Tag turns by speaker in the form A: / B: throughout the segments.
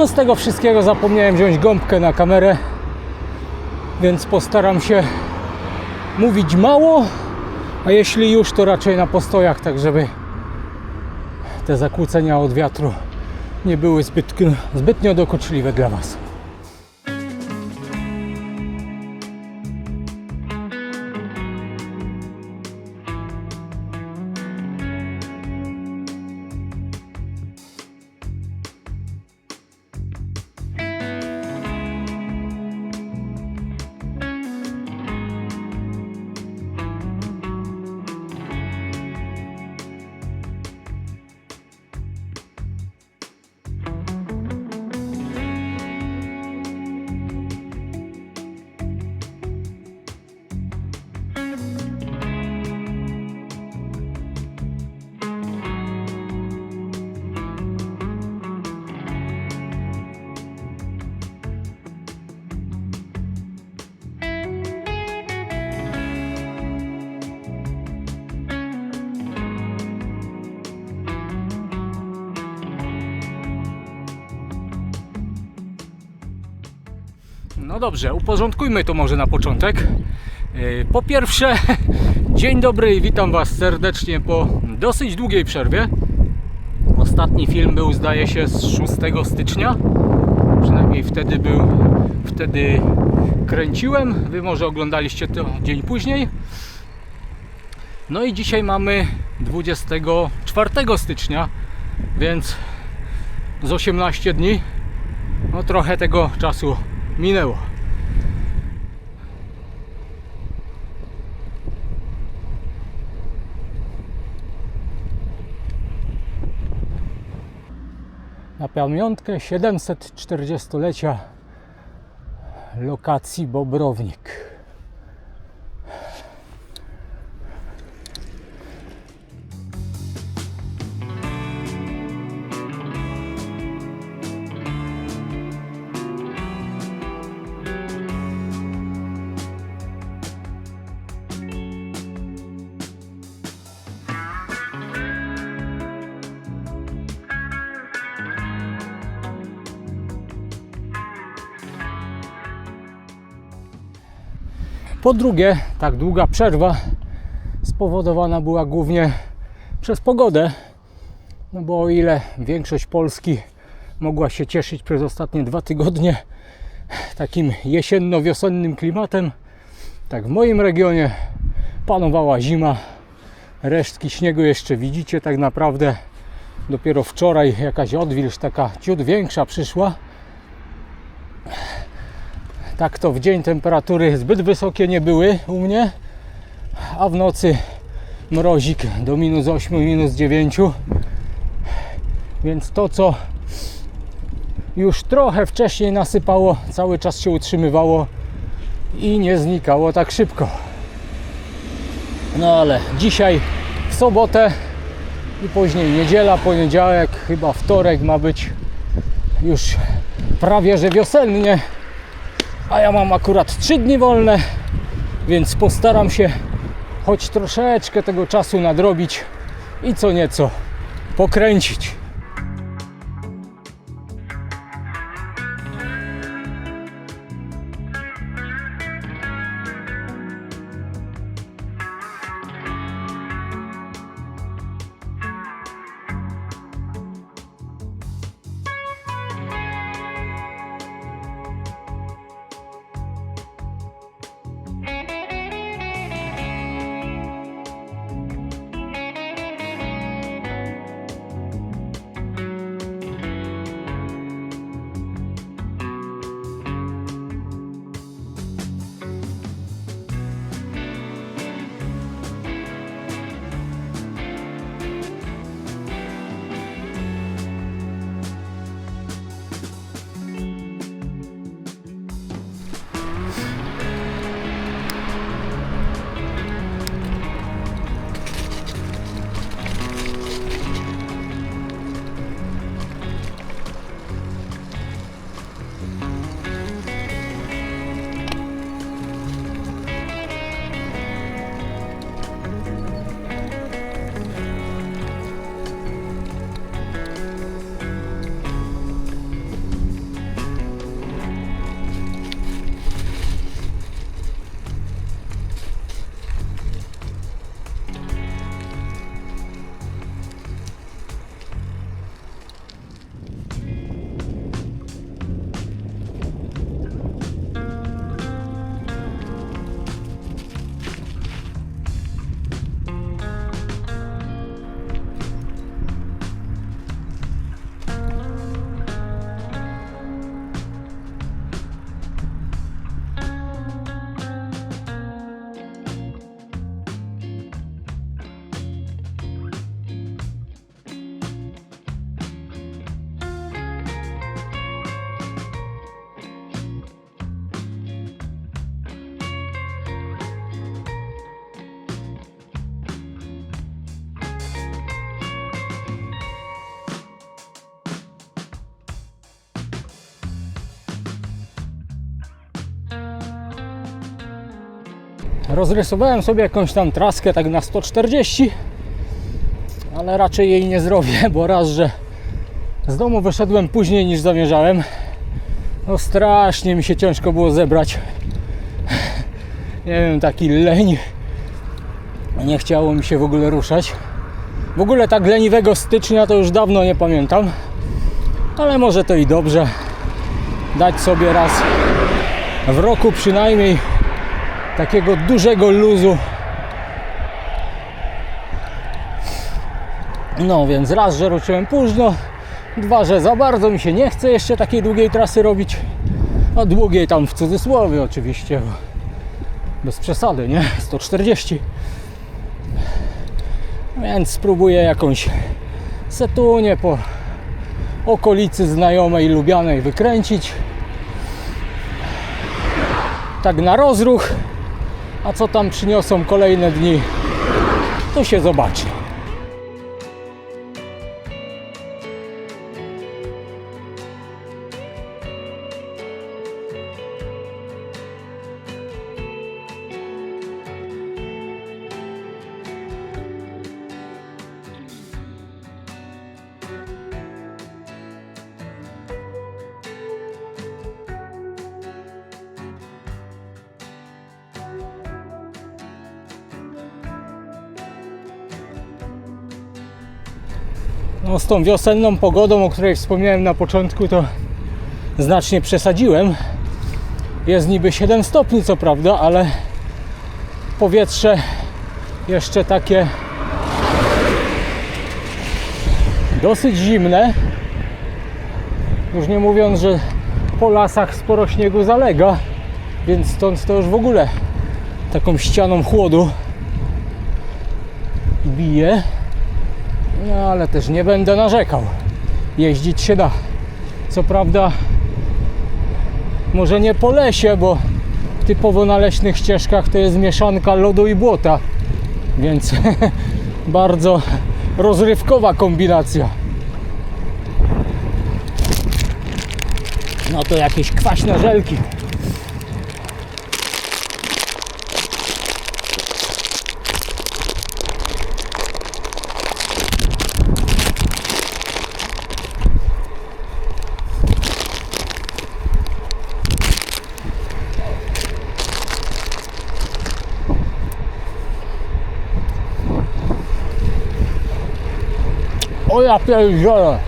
A: No z tego wszystkiego zapomniałem wziąć gąbkę na kamerę, więc postaram się mówić mało, a jeśli już, to raczej na postojach, tak żeby te zakłócenia od wiatru nie były zbyt, zbytnio dokuczliwe dla Was. No dobrze, uporządkujmy to może na początek. Yy, Po pierwsze, dzień dobry i witam Was serdecznie po dosyć długiej przerwie. Ostatni film był, zdaje się, z 6 stycznia. Przynajmniej wtedy był, wtedy kręciłem. Wy może oglądaliście to dzień później. No i dzisiaj mamy 24 stycznia, więc z 18 dni. No trochę tego czasu minęło. Na pamiątkę 740-lecia lokacji Bobrownik. Po drugie, tak długa przerwa spowodowana była głównie przez pogodę. No bo o ile większość Polski mogła się cieszyć przez ostatnie dwa tygodnie takim jesienno-wiosennym klimatem, tak w moim regionie panowała zima. Resztki śniegu jeszcze widzicie tak naprawdę. Dopiero wczoraj jakaś odwilż taka ciut większa przyszła tak to w dzień temperatury zbyt wysokie nie były u mnie, a w nocy mrozik do minus 8, minus 9. Więc to, co już trochę wcześniej nasypało, cały czas się utrzymywało i nie znikało tak szybko. No ale dzisiaj w sobotę i później niedziela, poniedziałek, chyba wtorek ma być już prawie że wiosennie a ja mam akurat 3 dni wolne, więc postaram się choć troszeczkę tego czasu nadrobić i co nieco pokręcić. Rozrysowałem sobie jakąś tam traskę tak na 140, ale raczej jej nie zrobię, bo raz, że z domu wyszedłem później niż zamierzałem. No strasznie mi się ciężko było zebrać. Nie wiem, taki leń. Nie chciało mi się w ogóle ruszać. W ogóle tak leniwego stycznia to już dawno nie pamiętam. Ale może to i dobrze. Dać sobie raz w roku przynajmniej takiego dużego luzu. No więc raz, że ruszyłem późno, dwa, że za bardzo mi się nie chce jeszcze takiej długiej trasy robić. A długiej tam w cudzysłowie oczywiście, bez przesady, nie? 140. Więc spróbuję jakąś setunię po okolicy znajomej Lubianej wykręcić. Tak na rozruch. A co tam przyniosą kolejne dni, to się zobaczy. No z tą wiosenną pogodą, o której wspomniałem na początku, to znacznie przesadziłem. Jest niby 7 stopni, co prawda, ale powietrze jeszcze takie dosyć zimne. Już nie mówiąc, że po lasach sporo śniegu zalega, więc stąd to już w ogóle taką ścianą chłodu bije. No ale też nie będę narzekał. Jeździć się da. Co prawda, może nie po lesie, bo typowo na leśnych ścieżkach to jest mieszanka lodu i błota. Więc bardzo rozrywkowa kombinacja. No to jakieś kwaśne żelki. O ja pierdzielę. O,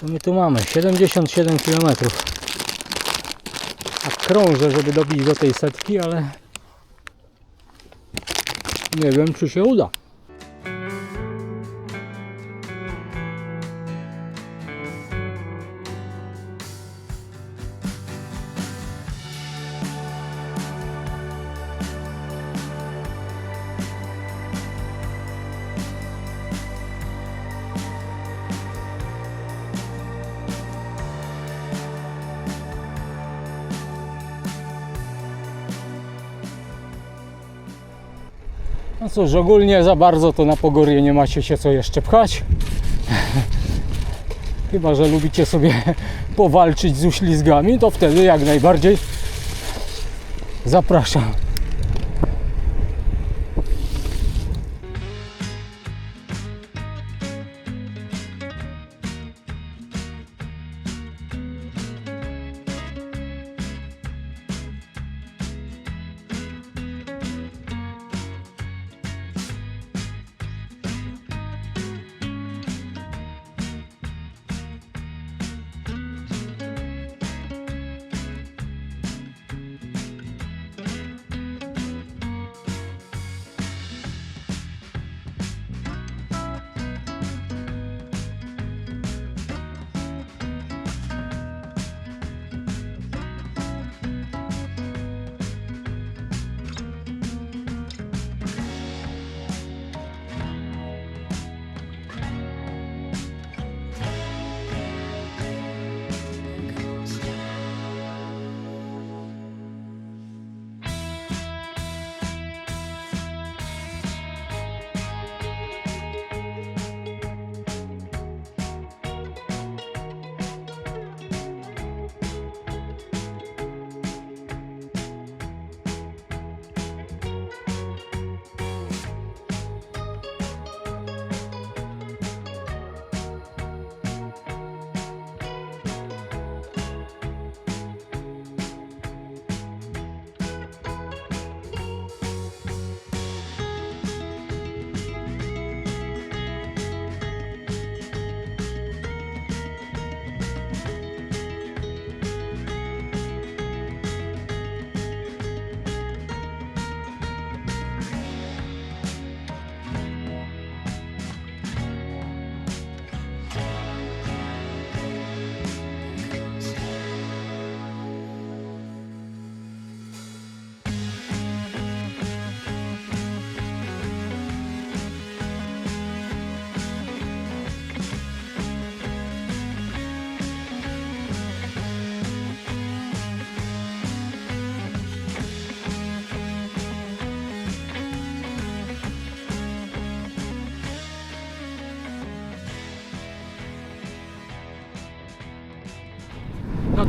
A: co my tu mamy? 77 km. A krążę, żeby dobić do tej setki, ale nie wiem, czy się uda. Cóż, ogólnie za bardzo to na Pogorje nie macie się co jeszcze pchać. Chyba, że lubicie sobie powalczyć z uślizgami, to wtedy jak najbardziej zapraszam.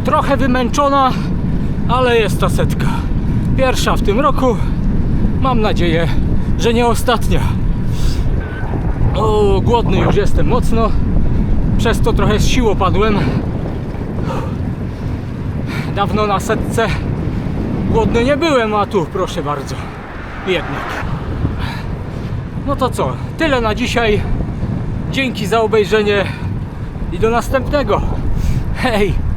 A: Trochę wymęczona, ale jest ta setka. Pierwsza w tym roku. Mam nadzieję, że nie ostatnia. O, głodny już jestem mocno. Przez to trochę z sił opadłem. Dawno na setce głodny nie byłem, a tu proszę bardzo. Jednak. No to co? Tyle na dzisiaj. Dzięki za obejrzenie i do następnego. Hej!